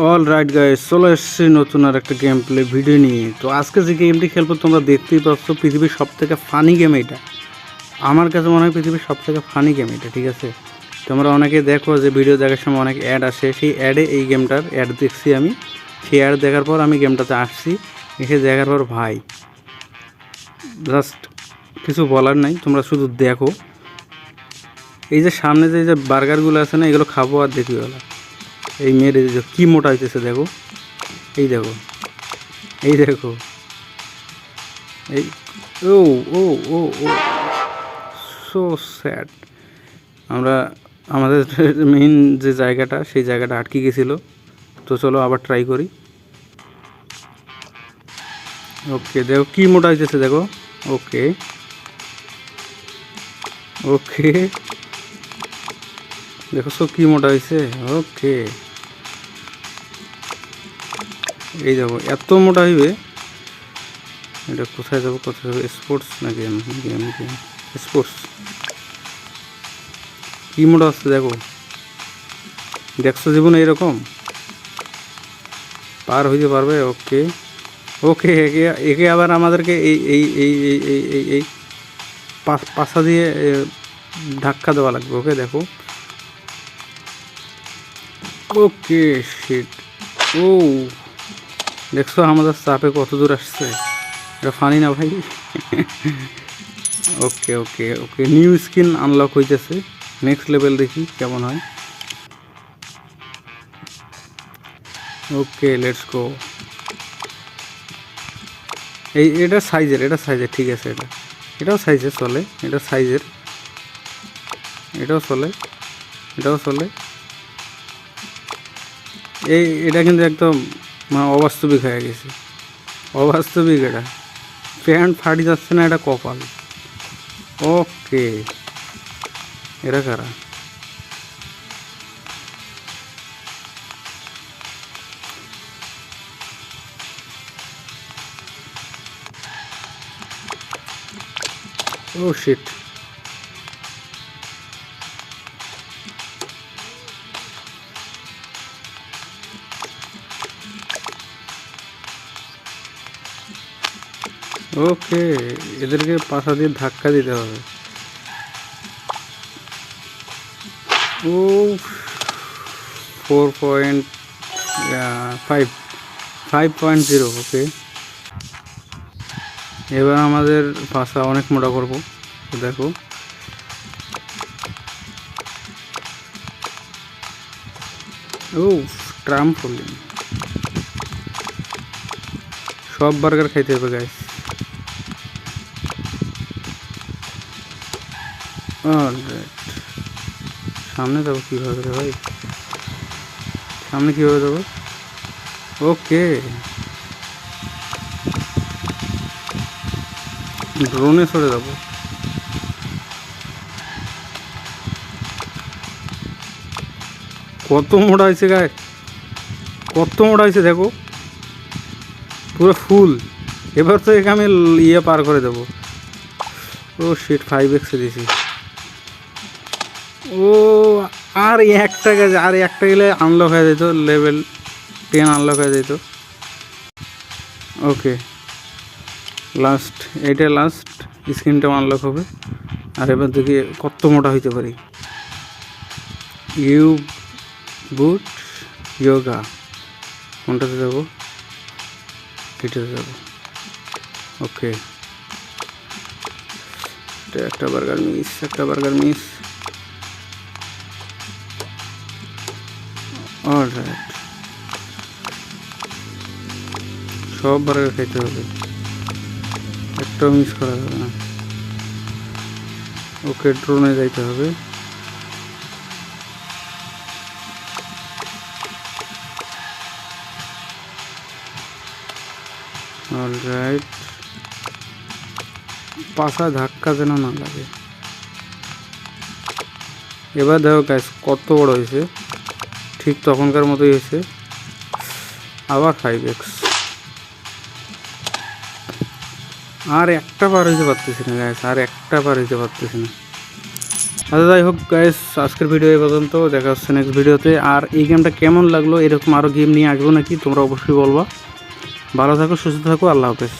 All right guys চলে এসেছি নতুন আর একটা গেম প্লে ভিডিও নিয়ে। তো আজকে যে গেমটি খেলব, তোমরা দেখতেই পাচ্ছ পৃথিবীর সব থেকে ফানি গেম এটা। আমার কাছে মনে হয় পৃথিবীর সব থেকে ফানি গেম এটা, ঠিক আছে? তোমরা অনেকে দেখো যে ভিডিও দেখার সময় অনেক অ্যাড আসে। সেই অ্যাডে এই গেমটার অ্যাড দেখছি আমি। সেই অ্যাড দেখার পর আমি গেমটাতে আসছি। এসে দেখার পর, ভাই জাস্ট কিছু বলার নাই, তোমরা শুধু দেখো। এই যে সামনে যে যে বার্গারগুলো আছে না, এগুলো খাব আর দেখি এই মেয়ের কী মোটা হইতেছে দেখো। এই দেখো। এই দেখো। এই, ও ও ও ও। সো স্যাড আমরা, আমাদের মেইন যে জায়গাটা, সেই জায়গাটা আটকে গেছিল। তো চলো আবার ট্রাই করি। ওকে দেখো কী মোটা হইতেছে দেখো। ওকে ওকে দেখো সব কি মোটা হয়েছে ওকে এই দেখো, এত মোটা হইবে? এটা কোথায় যাব কোথায় যাব? স্পোর্টস না গেম গেম গেম স্পোর্টস কি মোটা আসছে দেখো? দেখছ জীবনে এরকম? পার হইতে পারবে? ওকে ওকে একে একে আবার আমাদেরকে এই এই এই এই এই এই এই পাশা দিয়ে ধাক্কা দেওয়া লাগবে ওকে দেখো। ওকে শিট ও দেখছ আমাদের চাপে কত দূর আসছে? এটা ফানি না ভাই? Okay okay okay new skin unlock হইতেছে। নেক্সট লেভেল দেখি কেমন হয়। ওকে লেটস গো এই, এটা সাইজের এটা সাইজের ঠিক আছে এটা। এটাও সাইজের চলে, এটা সাইজের এটাও চলে এটাও চলে। এই, এটা কিন্তু একদম মানে অবাস্তবিক হয়ে গেছে। অবাস্তবিক এটা প্যান্ট ফাটি যাচ্ছে না, এটা কপাল। ওকে। এরা কারা? ও শিট ওকে, এদেরকে পাশা দিয়ে ধাক্কা দিতে হবে। ও four point five five point zero okay এবার আমাদের পাশা অনেক মোটা করব, দেখো। ও ট্রাম্পলিন সব বার্গার খাইতে হবে গাইস সামনে যাব কীভাবে রে ভাই? সামনে কীভাবে যাব? ওকে ড্রোনে সরে যাব। কত মোটা হয়েছে গায়ে? কত মোটা হয়েছে দেখো। পুরো ফুল। এবার তো একে আমি ইয়ে পার করে দেবো। ও শিট ফাইভ এক্সে দিছি ও, আর একটা গেছে, আর একটা গেলে আনলক হয়ে যেত লেভেল টেন আনলক হয়ে যেত। ওকে লাস্ট এইটা লাস্ট স্ক্রিনটাও আনলক হবে। আর এবার দেখি কত মোটা হইতে পারি। ইউ বুট যোগা কোনটাতে যাব? এটাতে যাব। ওকে একটা বার্গার মিস একটা বার্গার মিস অলরাইট সব বার্গার খাইতে হবে। একটাও মিস করা যাবে না। ওকে ড্রোনে যাইতে হবে। অলরাইট পাশা ধাক্কা যেন না লাগে। এবার দেখো গাছ কত বড় হয়েছে। ঠিক তখনকার মতোই হয়েছে। আবার ফাইভ এক্স আর একটা পার হইতে পারতেছি না গাছ আর একটা পার হইতে পারতেছি না। আচ্ছা যাই হোক গাইস আজকের ভিডিও এই পর্যন্ত। দেখা হচ্ছে নেক্সট ভিডিওতে আর এই গেমটা কেমন লাগল? এরকম আরও গেম নিয়ে আসব নাকি? তোমরা অবশ্যই বলবা। ভালো থাকো, সুস্থ থাকো, আল্লাহ হাফেজ।